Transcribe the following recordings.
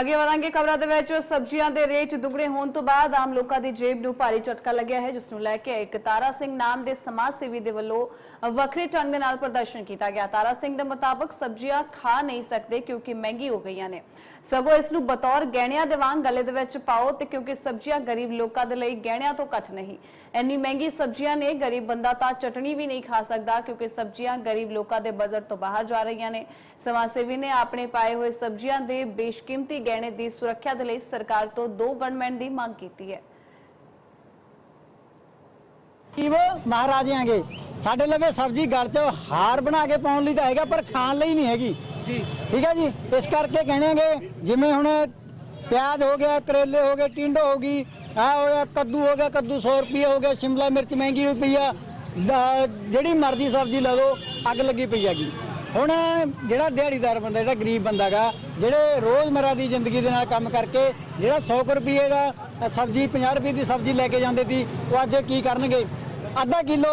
ਅੱਗੇ ਵਧਾਂਗੇ ਖਬਰਾਂ ਦੇ ਵਿੱਚ। ਸਬਜ਼ੀਆਂ ਦੇ ਰੇਟ ਦੁੱਗਣੇ ਹੋਣ ਤੋਂ ਬਾਅਦ ਆਮ ਲੋਕਾਂ ਦੀ ਜੇਬ ਨੂੰ ਭਾਰੀ ਝਟਕਾ ਲੱਗਿਆ ਹੈ, ਜਿਸ ਨੂੰ ਲੈ ਕੇ ਇੱਕ ਤਾਰਾ ਸਿੰਘ ਨਾਮ ਦੇ ਸਮਾਜ ਸੇਵੀ ਦੇ ਵੱਲੋਂ ਵੱਖਰੇ ਢੰਗ ਦੇ ਨਾਲ ਪ੍ਰਦਰਸ਼ਨ ਕੀਤਾ ਗਿਆ। ਤਾਰਾ ਸਿੰਘ ਦੇ ਮੁਤਾਬਕ ਸਬਜ਼ੀਆਂ ਖਾ ਨਹੀਂ ਸਕਦੇ ਕਿਉਂਕਿ ਮਹਿੰਗੀ ਹੋ ਗਈਆਂ ਨੇ। ਸਗੋਂ ਇਸ ਨੂੰ ਬਤੌਰ ਗਹਿਣਿਆਂ ਦੇ ਵਾਂਗ ਗਲੇ ਦੇ ਵਿੱਚ ਪਾਓ ਤੇ ਕਿਉਂਕਿ ਸਬਜ਼ੀਆਂ ਗਰੀਬ ਲੋਕਾਂ ਦੇ ਲਈ ਗਹਿਣਿਆਂ ਤੋਂ ਘੱਟ ਨਹੀਂ। ਇੰਨੀ ਮਹਿੰਗੀ ਸਬਜ਼ੀਆਂ ਨੇ, ਗਰੀਬ ਬੰਦਾ ਤਾਂ ਚਟਣੀ ਵੀ ਨਹੀਂ ਖਾ ਸਕਦਾ ਕਿਉਂਕਿ ਸਬਜ਼ੀਆਂ ਗਰੀਬ ਲੋਕਾਂ ਦੇ ਬਜਟ ਤੋਂ ਬਾਹਰ ਜਾ ਰਹੀਆਂ ਨੇ। ਸਮਾਜ ਸੇਵੀ ਨੇ ਆਪਣੇ ਪਾਏ ਹੋਏ ਸਬਜ਼ੀਆਂ ਦੇ ਬੇਸ਼ਕੀਮਤੀ ਗਹਿਣੇ ਦੀ ਸੁਰੱਖਿਆ ਦੇ ਲਈ ਸਰਕਾਰ ਤੋਂ ਦੋ ਗਵਰਨਮੈਂਟ ਦੀ ਮੰਗ ਕੀਤੀ ਹੈ। ਗਰੀਬ ਮਹਾਰਾਜਿਆਂਗੇ ਸਾਡੇ ਲਵੇ ਸਬਜ਼ੀ ਗਲ 'ਚ ਹਾਰ ਬਣਾ ਕੇ ਪਾਉਣ ਲਈ ਤਾਂ ਹੈਗਾ ਪਰ ਖਾਣ ਲਈ ਨਹੀਂ ਹੈਗੀ। ਜੀ। ਠੀਕ ਹੈ ਜੀ? ਇਸ ਕਰਕੇ ਕਹਿਣਗੇ ਜਿਵੇਂ ਹੁਣ ਪਿਆਜ਼ ਹੋ ਗਿਆ ਕਰੇਲੇ ਹੋ ਗਏ ਟਿੰਡੋ ਹੋ ਗਈ ਆ ਹੋ ਗਿਆ ਕੱਦੂ ਹੋ ਗਿਆ ਕੱਦੂ 100 ਰੁਪਏ ਹੋ ਗਿਆ ਸ਼ਿਮਲਾ ਮਿਰਚ ਮਹਿੰਗੀ ਹੋਈ ਪਈ ਆ ਜਿਹੜੀ ਮਰਜ਼ੀ ਸਬਜ਼ੀ ਲੈ ਲਓ ਅੱਗ ਲੱਗੀ ਪਈ ਹੈਗੀ। ਹੁਣ ਜਿਹੜਾ ਦਿਹਾੜੀਦਾਰ ਬੰਦਾ ਜਿਹੜਾ ਗਰੀਬ ਬੰਦਾ ਗਾ ਜਿਹੜੇ ਰੋਜ਼ਮਰਾ ਦੀ ਜ਼ਿੰਦਗੀ ਦੇ ਨਾਲ ਕੰਮ ਕਰਕੇ ਜਿਹੜਾ 100 ਕੁ ਰੁਪਏ ਦਾ ਸਬਜ਼ੀ 50 ਰੁਪਏ ਦੀ ਸਬਜ਼ੀ ਲੈ ਕੇ ਜਾਂਦੇ ਸੀ, ਉਹ ਅੱਜ ਕੀ ਕਰਨਗੇ? ਅੱਧਾ ਕਿਲੋ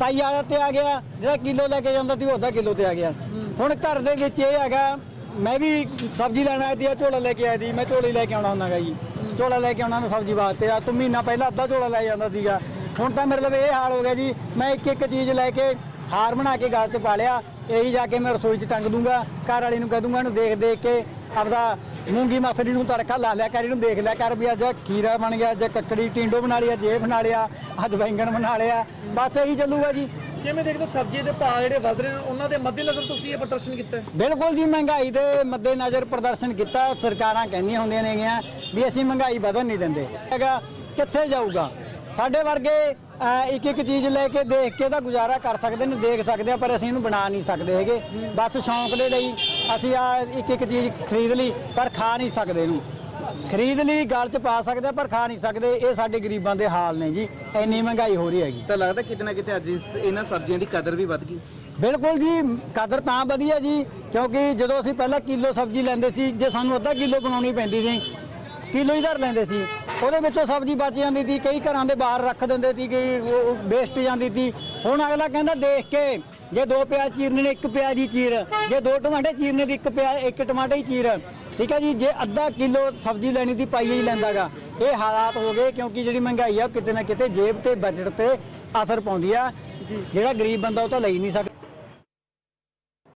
ਪਾਈ ਵਾਲਾ ਤੇ ਆ ਗਿਆ, ਜਿਹੜਾ ਕਿਲੋ ਲੈ ਕੇ ਜਾਂਦਾ ਸੀ, ਉਹ ਅੱਧਾ ਕਿਲੋ ਤੇ ਆ ਗਿਆ। ਹੁਣ ਘਰ ਦੇ ਵਿੱਚ ਇਹ ਹੈਗਾ, ਮੈਂ ਵੀ ਸਬਜ਼ੀ ਲੈਣ ਆਇਆ ਸੀ ਆ ਝੋਲਾ ਲੈ ਕੇ ਆਇਆ ਸੀ, ਮੈਂ ਝੋਲੇ ਲੈ ਕੇ ਆਉਣਾ ਹੁੰਦਾਗਾ ਜੀ। ਝੋਲਾ ਲੈ ਕੇ ਆਉਣਾ ਨਾ ਸਬਜ਼ੀ ਵਾਸਤੇ ਆ ਤੂੰ ਮਹੀਨਾ ਪਹਿਲਾਂ ਅੱਧਾ ਝੋਲਾ ਲੈ ਜਾਂਦਾ ਸੀਗਾ। ਹੁਣ ਤਾਂ ਮੇਰੇ ਲਈ ਇਹ ਹਾਲ ਹੋ ਗਿਆ ਜੀ, ਮੈਂ ਇੱਕ ਇੱਕ ਚੀਜ਼ ਲੈ ਕੇ ਹਾਰ ਬਣਾ ਕੇ ਗਲ 'ਚ ਪਾ ਲਿਆ ਇਹੀ ਜਾ ਕੇ ਮੈਂ ਰਸੋਈ 'ਚ ਟੰਗ ਦੂੰਗਾ ਘਰ ਵਾਲੀ ਨੂੰ ਕਹਿ ਦੂੰਗਾ ਇਹਨੂੰ ਦੇਖ ਦੇਖ ਕੇ ਆਪਦਾ ਮੂੰਗੀ ਮਸਰੀ ਨੂੰ ਤੜਕਾ ਲਾ ਲਿਆ ਕਰ ਇਹਨੂੰ ਦੇਖ ਲਿਆ ਕਰ ਵੀ ਅੱਜ ਖੀਰਾ ਬਣ ਗਿਆ ਅੱਜ ਕੱਕੜੀ ਟਿੰਡੋ ਬਣਾ ਲਿਆ ਜੇ ਬਣਾ ਲਿਆ ਅੱਜ ਬੈਂਗਣ ਬਣਾ ਲਿਆ ਬਸ ਇਹੀ ਚੱਲੂਗਾ ਜੀ। ਕਿਵੇਂ ਦੇਖਦੇ ਹੋ ਸਬਜ਼ੀ ਦੇ ਭਾਅ ਜਿਹੜੇ ਵਧ ਰਹੇ ਨੇ ਉਹਨਾਂ ਦੇ ਮੱਦੇਨਜ਼ਰ ਤੁਸੀਂ ਇਹ ਪ੍ਰਦਰਸ਼ਨ ਕੀਤਾ ਹੈ? ਬਿਲਕੁਲ ਜੀ ਮਹਿੰਗਾਈ ਦੇ ਮੱਦੇ ਨਜ਼ਰ ਪ੍ਰਦਰਸ਼ਨ ਕੀਤਾ ਸਰਕਾਰਾਂ ਕਹਿੰਦੀਆਂ ਹੁੰਦੀਆਂ ਨੇਗੀਆਂ ਵੀ ਅਸੀਂ ਮਹਿੰਗਾਈ ਵਧਣ ਨਹੀਂ ਦਿੰਦੇ। ਹੈਗਾ ਕਿੱਥੇ ਜਾਊਗਾ? ਸਾਡੇ ਵਰਗੇ ਇੱਕ ਇੱਕ ਚੀਜ਼ ਲੈ ਕੇ ਦੇਖ ਕੇ ਤਾਂ ਗੁਜ਼ਾਰਾ ਕਰ ਸਕਦੇ ਨੇ ਦੇਖ ਸਕਦੇ ਆ ਪਰ ਅਸੀਂ ਇਹਨੂੰ ਬਣਾ ਨਹੀਂ ਸਕਦੇ ਹੈਗੇ। ਬਸ ਸ਼ੌਂਕ ਦੇ ਲਈ ਅਸੀਂ ਆ ਇੱਕ ਇੱਕ ਚੀਜ਼ ਖਰੀਦ ਲਈ ਪਰ ਖਾ ਨਹੀਂ ਸਕਦੇ ਇਹਨੂੰ। ਖਰੀਦ ਲਈ ਗਲ 'ਚ ਪਾ ਸਕਦੇ ਆ ਪਰ ਖਾ ਨਹੀਂ ਸਕਦੇ। ਇਹ ਸਾਡੇ ਗਰੀਬਾਂ ਦੇ ਹਾਲ ਨੇ ਜੀ। ਇੰਨੀ ਮਹਿੰਗਾਈ ਹੋ ਰਹੀ ਹੈਗੀ। ਤਾਂ ਲੱਗਦਾ ਕਿਤੇ ਨਾ ਕਿਤੇ ਅੱਜ ਇਸ ਇਹਨਾਂ ਸਬਜ਼ੀਆਂ ਦੀ ਕਦਰ ਵੀ ਵੱਧ ਗਈ। ਬਿਲਕੁਲ ਜੀ ਕਦਰ ਤਾਂ ਵਧੀਆ ਜੀ ਕਿਉਂਕਿ ਜਦੋਂ ਅਸੀਂ ਪਹਿਲਾਂ ਕਿਲੋ ਸਬਜ਼ੀ ਲੈਂਦੇ ਸੀ ਜੇ ਸਾਨੂੰ ਅੱਧਾ ਕਿਲੋ ਬਣਾਉਣੀ ਪੈਂਦੀ ਸੀ ਕਿਲੋ ਹੀ ਧਰ ਲੈਂਦੇ ਸੀ। ਉਹਦੇ ਵਿੱਚੋਂ ਸਬਜ਼ੀ ਬਚ ਜਾਂਦੀ ਸੀ ਕਈ ਘਰਾਂ ਦੇ ਬਾਹਰ ਰੱਖ ਦਿੰਦੇ ਸੀ ਕਿ ਉਹ ਵੇਸਟ ਜਾਂਦੀ ਸੀ। ਹੁਣ ਅਗਲਾ ਕਹਿੰਦਾ ਦੇਖ ਕੇ ਜੇ ਦੋ ਪਿਆਜ਼ ਚੀਰਨੇ ਨੇ ਇੱਕ ਪਿਆਜ਼ ਹੀ ਚੀਰ। ਜੇ ਦੋ ਟਮਾਟੇ ਚੀਰਨੇ ਦੀ ਇੱਕ ਪਿਆਜ਼ ਇੱਕ ਟਮਾਟਰ ਹੀ ਚੀਰ। ਠੀਕ ਹੈ ਜੀ ਜੇ ਅੱਧਾ ਕਿਲੋ ਸਬਜ਼ੀ ਲੈਣੀ ਦੀ ਪਾਈ ਹੀ ਲੈਂਦਾਗਾ। ਇਹ ਹਾਲਾਤ ਹੋ ਗਏ ਕਿਉਂਕਿ ਜਿਹੜੀ ਮਹਿੰਗਾਈ ਆ ਕਿਤੇ ਨਾ ਕਿਤੇ ਜੇਬ ਤੇ ਬਜਟ ਤੇ ਅਸਰ ਪਾਉਂਦੀ ਆ। ਜਿਹੜਾ ਗਰੀਬ ਬੰਦਾ ਉਹ ਤਾਂ ਲਈ ਨਹੀਂ ਸਕਦਾ।